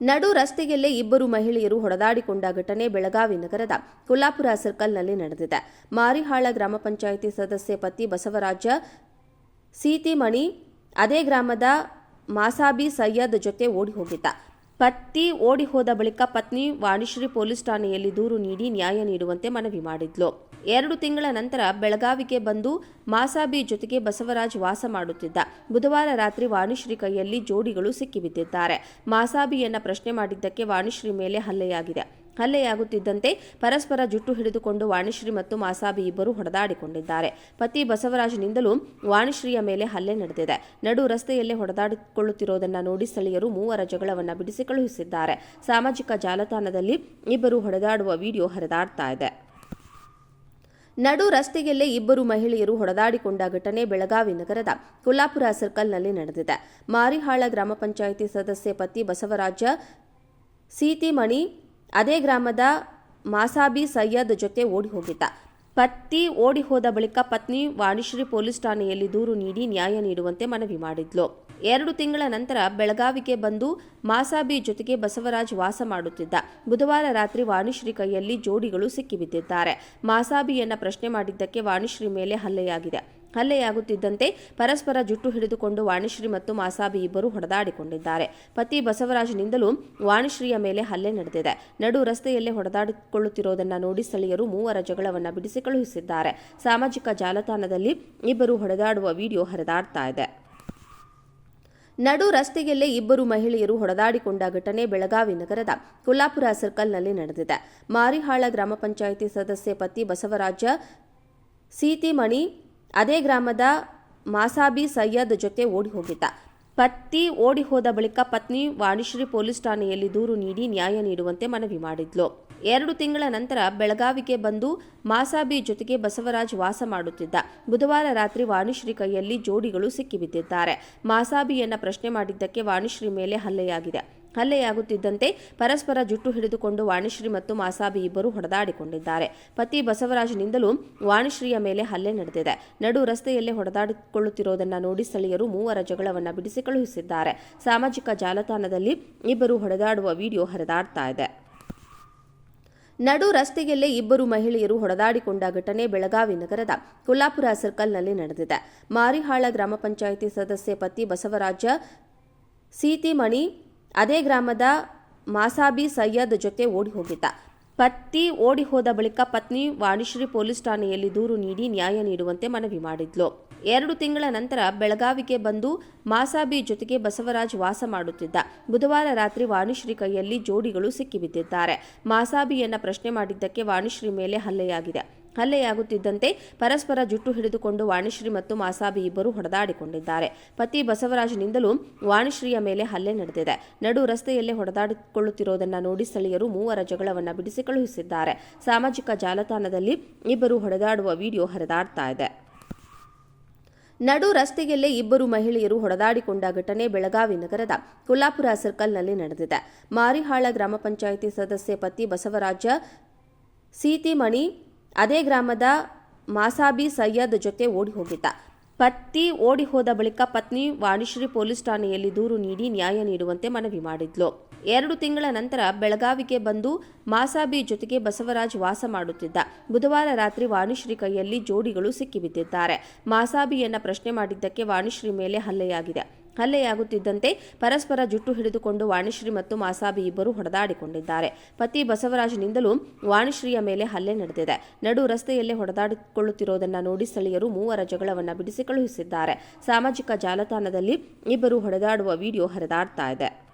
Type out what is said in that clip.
ನಡು ರಸ್ತೆಯಲ್ಲೇ ಇಬ್ಬರು ಮಹಿಳೆಯರು ಹೊಡೆದಾಡಿಕೊಂಡ ಘಟನೆ ಬೆಳಗಾವಿ ನಗರದ ಕೊಲ್ಲಾಪುರ ಸರ್ಕಲ್ನಲ್ಲಿ ನಡೆದಿದೆ. ಮಾರಿಹಾಳ ಗ್ರಾಮ ಪಂಚಾಯಿತಿ ಸದಸ್ಯೆ ಪತಿ ಬಸವರಾಜ, ಸೀತಿಮಣಿ, ಅದೇ ಗ್ರಾಮದ ಮಾಸಾಬಿ ಸಯ್ಯದ್ ಜೊತೆ ಓಡಿ ಹೋಗಿದ್ದ. ಪತಿ ಓಡಿ ಹೋದ ಬಳಿಕ ಪತ್ನಿ ವಾಣಿಶ್ರೀ ಪೊಲೀಸ್ ಠಾಣೆಯಲ್ಲಿ ದೂರು ನೀಡಿ ನ್ಯಾಯ ನೀಡುವಂತೆ ಮನವಿ ಮಾಡಿದ್ಲು. ಎರಡು ತಿಂಗಳ ನಂತರ ಬೆಳಗಾವಿಗೆ ಬಂದು ಮಾಸಾಬಿ ಜೊತೆಗೆ ಬಸವರಾಜ್ ವಾಸ ಮಾಡುತ್ತಿದ್ದ. ಬುಧವಾರ ರಾತ್ರಿ ವಾಣಿಶ್ರೀ ಕೈಯಲ್ಲಿ ಜೋಡಿಗಳು ಸಿಕ್ಕಿಬಿದ್ದಿದ್ದಾರೆ. ಮಾಸಾಬಿಯನ್ನ ಪ್ರಶ್ನೆ ಮಾಡಿದ್ದಕ್ಕೆ ವಾಣಿಶ್ರೀ ಮೇಲೆ ಹಲ್ಲೆಯಾಗಿದೆ. ಹಲ್ಲೆಯಾಗುತ್ತಿದ್ದಂತೆ ಪರಸ್ಪರ ಜುಟ್ಟು ಹಿಡಿದುಕೊಂಡು ವಾಣಿಶ್ರೀ ಮತ್ತು ಮಾಸಾಬಿ ಇಬ್ಬರು ಹೊಡೆದಾಡಿಕೊಂಡಿದ್ದಾರೆ. ಪತಿ ಬಸವರಾಜನಿಂದಲೂ ವಾಣಿಶ್ರೀಯ ಮೇಲೆ ಹಲ್ಲೆ ನಡೆದಿದೆ. ನಡು ರಸ್ತೆಯಲ್ಲೇ ಹೊಡೆದಾಡಿಕೊಳ್ಳುತ್ತಿರುವುದನ್ನು ನೋಡಿ ಸ್ಥಳೀಯರು ಮೂವರ ಜಗಳವನ್ನು ಬಿಡಿಸಿ ಕಳುಹಿಸಿದ್ದಾರೆ. ಸಾಮಾಜಿಕ ಜಾಲತಾಣದಲ್ಲಿ ಇಬ್ಬರು ಹೊಡೆದಾಡುವ ವಿಡಿಯೋ ಹರಿದಾಡ್ತಾ ಇದೆ. ನಡು ರಸ್ತೆಯಲ್ಲೇ ಇಬ್ಬರು ಮಹಿಳೆಯರು ಹೊಡೆದಾಡಿಕೊಂಡ ಘಟನೆ ಬೆಳಗಾವಿ ನಗರದ ಕುಲ್ಲಾಪುರ ಸರ್ಕಲ್ನಲ್ಲಿ ನಡೆದಿದೆ. ಮಾರಿಹಾಳ ಗ್ರಾಮ ಪಂಚಾಯಿತಿ ಸದಸ್ಯೆ ಪತಿ ಬಸವರಾಜ, ಸೀತಿಮಣಿ, ಅದೇ ಗ್ರಾಮದ ಮಾಸಾಬಿ ಸಯ್ಯದ್ ಜೊತೆ ಓಡಿ ಹೋಗಿದ್ದ. ಪತಿ ಓಡಿ ಹೋದ ಬಳಿಕ ಪತ್ನಿ ವಾಣಿಶ್ರೀ ಪೊಲೀಸ್ ಠಾಣೆಯಲ್ಲಿ ದೂರು ನೀಡಿ ನ್ಯಾಯ ನೀಡುವಂತೆ ಮನವಿ ಮಾಡಿದ್ಲು. ಎರಡು ತಿಂಗಳ ನಂತರ ಬೆಳಗಾವಿಗೆ ಬಂದು ಮಾಸಾಬಿ ಜೊತೆಗೆ ಬಸವರಾಜ್ ವಾಸ ಮಾಡುತ್ತಿದ್ದ. ಬುಧವಾರ ರಾತ್ರಿ ವಾಣಿಶ್ರೀ ಕೈಯಲ್ಲಿ ಜೋಡಿಗಳು ಸಿಕ್ಕಿಬಿದ್ದಿದ್ದಾರೆ. ಮಾಸಾಬಿಯನ್ನ ಪ್ರಶ್ನೆ ಮಾಡಿದ್ದಕ್ಕೆ ವಾಣಿಶ್ರೀ ಮೇಲೆ ಹಲ್ಲೆಯಾಗಿದೆ. ಹಲ್ಲೆಯಾಗುತ್ತಿದ್ದಂತೆ ಪರಸ್ಪರ ಜುಟ್ಟು ಹಿಡಿದುಕೊಂಡು ವಾಣಿಶ್ರೀ ಮತ್ತು ಮಾಸಾಬಿ ಇಬ್ಬರು ಹೊಡೆದಾಡಿಕೊಂಡಿದ್ದಾರೆ. ಪತಿ ಬಸವರಾಜನಿಂದಲೂ ವಾಣಿಶ್ರೀಯ ಮೇಲೆ ಹಲ್ಲೆ ನಡೆದಿದೆ. ನಡು ರಸ್ತೆಯಲ್ಲೇ ಹೊಡೆದಾಡಿಕೊಳ್ಳುತ್ತಿರುವುದನ್ನು ನೋಡಿ ಸ್ಥಳೀಯರು ಮೂವರ ಜಗಳವನ್ನು ಬಿಡಿಸಿ ಕಳುಹಿಸಿದ್ದಾರೆ. ಸಾಮಾಜಿಕ ಜಾಲತಾಣದಲ್ಲಿ ಇಬ್ಬರು ಹೊಡೆದಾಡುವ ವಿಡಿಯೋ ಹರಿದಾಡ್ತಾ ಇದೆ. ನಡು ರಸ್ತೆಯಲ್ಲೇ ಇಬ್ಬರು ಮಹಿಳೆಯರು ಹೊಡೆದಾಡಿಕೊಂಡ ಘಟನೆ ಬೆಳಗಾವಿ ನಗರದ ಕುಲ್ಲಾಪುರ ಸರ್ಕಲ್ನಲ್ಲಿ ನಡೆದಿದೆ. ಮಾರಿಹಾಳ ಗ್ರಾಮ ಪಂಚಾಯಿತಿ ಸದಸ್ಯೆ ಪತಿ ಬಸವರಾಜ, ಸೀತಿಮಣಿ, ಅದೇ ಗ್ರಾಮದ ಮಾಸಾಬಿ ಸಯ್ಯದ್ ಜೊತೆ ಓಡಿ ಹೋಗಿದ್ದ. ಪತಿ ಓಡಿ ಹೋದ ಬಳಿಕ ಪತ್ನಿ ವಾಣಿಶ್ರೀ ಪೊಲೀಸ್ ಠಾಣೆಯಲ್ಲಿ ದೂರು ನೀಡಿ ನ್ಯಾಯ ನೀಡುವಂತೆ ಮನವಿ ಮಾಡಿದ್ಲು. ಎರಡು ತಿಂಗಳ ನಂತರ ಬೆಳಗಾವಿಗೆ ಬಂದು ಮಾಸಾಬಿ ಜೊತೆಗೆ ಬಸವರಾಜ್ ವಾಸ ಮಾಡುತ್ತಿದ್ದ. ಬುಧವಾರ ರಾತ್ರಿ ವಾಣಿಶ್ರೀ ಕೈಯಲ್ಲಿ ಜೋಡಿಗಳು ಸಿಕ್ಕಿಬಿದ್ದಿದ್ದಾರೆ. ಮಾಸಾಬಿಯನ್ನ ಪ್ರಶ್ನೆ ಮಾಡಿದ್ದಕ್ಕೆ ವಾಣಿಶ್ರೀ ಮೇಲೆ ಹಲ್ಲೆಯಾಗಿದೆ. ಹಲ್ಲೆಯಾಗುತ್ತಿದ್ದಂತೆ ಪರಸ್ಪರ ಜುಟ್ಟು ಹಿಡಿದುಕೊಂಡು ವಾಣಿಶ್ರೀ ಮತ್ತು ಮಾಸಾಬಿ ಇಬ್ಬರು ಹೊಡೆದಾಡಿಕೊಂಡಿದ್ದಾರೆ. ಪತಿ ಬಸವರಾಜನಿಂದಲೂ ವಾಣಿಶ್ರೀಯ ಮೇಲೆ ಹಲ್ಲೆ ನಡೆದಿದೆ. ನಡು ರಸ್ತೆಯಲ್ಲೇ ಹೊಡೆದಾಡಿಕೊಳ್ಳುತ್ತಿರುವುದನ್ನು ನೋಡಿ ಸ್ಥಳೀಯರು ಮೂವರ ಜಗಳವನ್ನು ಬಿಡಿಸಿ ಕಳುಹಿಸಿದ್ದಾರೆ. ಸಾಮಾಜಿಕ ಜಾಲತಾಣದಲ್ಲಿ ಇಬ್ಬರು ಹೊಡೆದಾಡುವ ವಿಡಿಯೋ ಹರಿದಾಡ್ತಾ ಇದೆ. ನಡು ರಸ್ತೆಯಲ್ಲೇ ಇಬ್ಬರು ಮಹಿಳೆಯರು ಹೊಡೆದಾಡಿಕೊಂಡ ಘಟನೆ ಬೆಳಗಾವಿ ನಗರದ ಕೊಲ್ಲಾಪುರ ಸರ್ಕಲ್ನಲ್ಲಿ ನಡೆದಿದೆ. ಮಾರಿಹಾಳ ಗ್ರಾಮ ಪಂಚಾಯಿತಿ ಸದಸ್ಯೆ ಪತಿ ಬಸವರಾಜ, ಸೀತಿಮಣಿ ಅದೇ ಗ್ರಾಮದ ಮಾಸಾಬಿ ಸಯ್ಯದ್ ಜೊತೆ ಓಡಿ ಹೋಗಿದ್ದ. ಪತಿ ಓಡಿ ಹೋದ ಬಳಿಕ ಪತ್ನಿ ವಾಣಿಶ್ರೀ ಪೊಲೀಸ್ ಠಾಣೆಯಲ್ಲಿ ದೂರು ನೀಡಿ ನ್ಯಾಯ ನೀಡುವಂತೆ ಮನವಿ ಮಾಡಿದ್ಲು. ಎರಡು ತಿಂಗಳ ನಂತರ ಬೆಳಗಾವಿಗೆ ಬಂದು ಮಾಸಾಬಿ ಜೊತೆಗೆ ಬಸವರಾಜ್ ವಾಸ ಮಾಡುತ್ತಿದ್ದ. ಬುಧವಾರ ರಾತ್ರಿ ವಾಣಿಶ್ರೀ ಕೈಯಲ್ಲಿ ಜೋಡಿಗಳು ಸಿಕ್ಕಿಬಿದ್ದಿದ್ದಾರೆ. ಮಾಸಾಬಿಯನ್ನ ಪ್ರಶ್ನೆ ಮಾಡಿದ್ದಕ್ಕೆ ವಾಣಿಶ್ರೀ ಮೇಲೆ ಹಲ್ಲೆಯಾಗಿದೆ. ಹಲ್ಲೆಯಾಗುತ್ತಿದ್ದಂತೆ ಪರಸ್ಪರ ಜುಟ್ಟು ಹಿಡಿದುಕೊಂಡು ವಾಣಿಶ್ರೀ ಮತ್ತು ಮಾಸಾಬಿ ಇಬ್ಬರು ಹೊಡೆದಾಡಿಕೊಂಡಿದ್ದಾರೆ. ಪತಿ ಬಸವರಾಜನಿಂದಲೂ ವಾಣಿಶ್ರೀಯ ಮೇಲೆ ಹಲ್ಲೆ ನಡೆದಿದೆ. ನಡು ರಸ್ತೆಯಲ್ಲೇ ಹೊಡೆದಾಡಿಕೊಳ್ಳುತ್ತಿರುವುದನ್ನು ನೋಡಿ ಸ್ಥಳೀಯರು ಮೂವರ ಜಗಳವನ್ನು ಬಿಡಿಸಿ ಕಳುಹಿಸಿದ್ದಾರೆ. ಸಾಮಾಜಿಕ ಜಾಲತಾಣದಲ್ಲಿ ಇಬ್ಬರು ಹೊಡೆದಾಡುವ ವಿಡಿಯೋ ಹರಿದಾಡ್ತಾ ಇದೆ. ನಡು ರಸ್ತೆಯಲ್ಲೇ ಇಬ್ಬರು ಮಹಿಳೆಯರು ಹೊಡೆದಾಡಿಕೊಂಡ ಘಟನೆ ಬೆಳಗಾವಿ ನಗರದ ಕುಲ್ಲಾಪುರ ಸರ್ಕಲ್ನಲ್ಲಿ ನಡೆದಿದೆ. ಮಾರಿಹಾಳ ಗ್ರಾಮ ಪಂಚಾಯಿತಿ ಸದಸ್ಯೆ ಪತಿ ಬಸವರಾಜ, ಸೀತಿಮಣಿ ಅದೇ ಗ್ರಾಮದ ಮಾಸಾಬಿ ಸಯ್ಯದ್ ಜೊತೆ ಓಡಿ ಹೋಗಿದ್ದ. ಪತಿ ಓಡಿ ಹೋದ ಬಳಿಕ ಪತ್ನಿ ವಾಣಿಶ್ರೀ ಪೊಲೀಸ್ ಠಾಣೆಯಲ್ಲಿ ದೂರು ನೀಡಿ ನ್ಯಾಯ ನೀಡುವಂತೆ ಮನವಿ ಮಾಡಿದ್ಲು. ಎರಡು ತಿಂಗಳ ನಂತರ ಬೆಳಗಾವಿಗೆ ಬಂದು ಮಾಸಾಬಿ ಜೊತೆಗೆ ಬಸವರಾಜ್ ವಾಸ ಮಾಡುತ್ತಿದ್ದ. ಬುಧವಾರ ರಾತ್ರಿ ವಾಣಿಶ್ರೀ ಕೈಯಲ್ಲಿ ಜೋಡಿಗಳು ಸಿಕ್ಕಿಬಿದ್ದಿದ್ದಾರೆ. ಮಾಸಾಬಿಯನ್ನ ಪ್ರಶ್ನೆ ಮಾಡಿದ್ದಕ್ಕೆ ವಾಣಿಶ್ರೀ ಮೇಲೆ ಹಲ್ಲೆಯಾಗಿದೆ. ಹಲ್ಲೆಯಾಗುತ್ತಿದ್ದಂತೆ ಪರಸ್ಪರ ಜುಟ್ಟು ಹಿಡಿದುಕೊಂಡು ವಾಣಿಶ್ರೀ ಮತ್ತು ಮಾಸಾಬಿ ಇಬ್ಬರು ಹೊಡೆದಾಡಿಕೊಂಡಿದ್ದಾರೆ. ಪತಿ ಬಸವರಾಜನಿಂದಲೂ ವಾಣಿಶ್ರೀಯ ಮೇಲೆ ಹಲ್ಲೆ ನಡೆದಿದೆ. ನಡು ರಸ್ತೆಯಲ್ಲೇ ಹೊಡೆದಾಡಿಕೊಳ್ಳುತ್ತಿರುವುದನ್ನು ನೋಡಿ ಸ್ಥಳೀಯರು ಮೂವರ ಜಗಳವನ್ನು ಬಿಡಿಸಿ ಕಳುಹಿಸಿದ್ದಾರೆ. ಸಾಮಾಜಿಕ ಜಾಲತಾಣದಲ್ಲಿ ಇಬ್ಬರು ಹೊಡೆದಾಡುವ ವಿಡಿಯೋ ಹರಿದಾಡ್ತಾ ಇದೆ.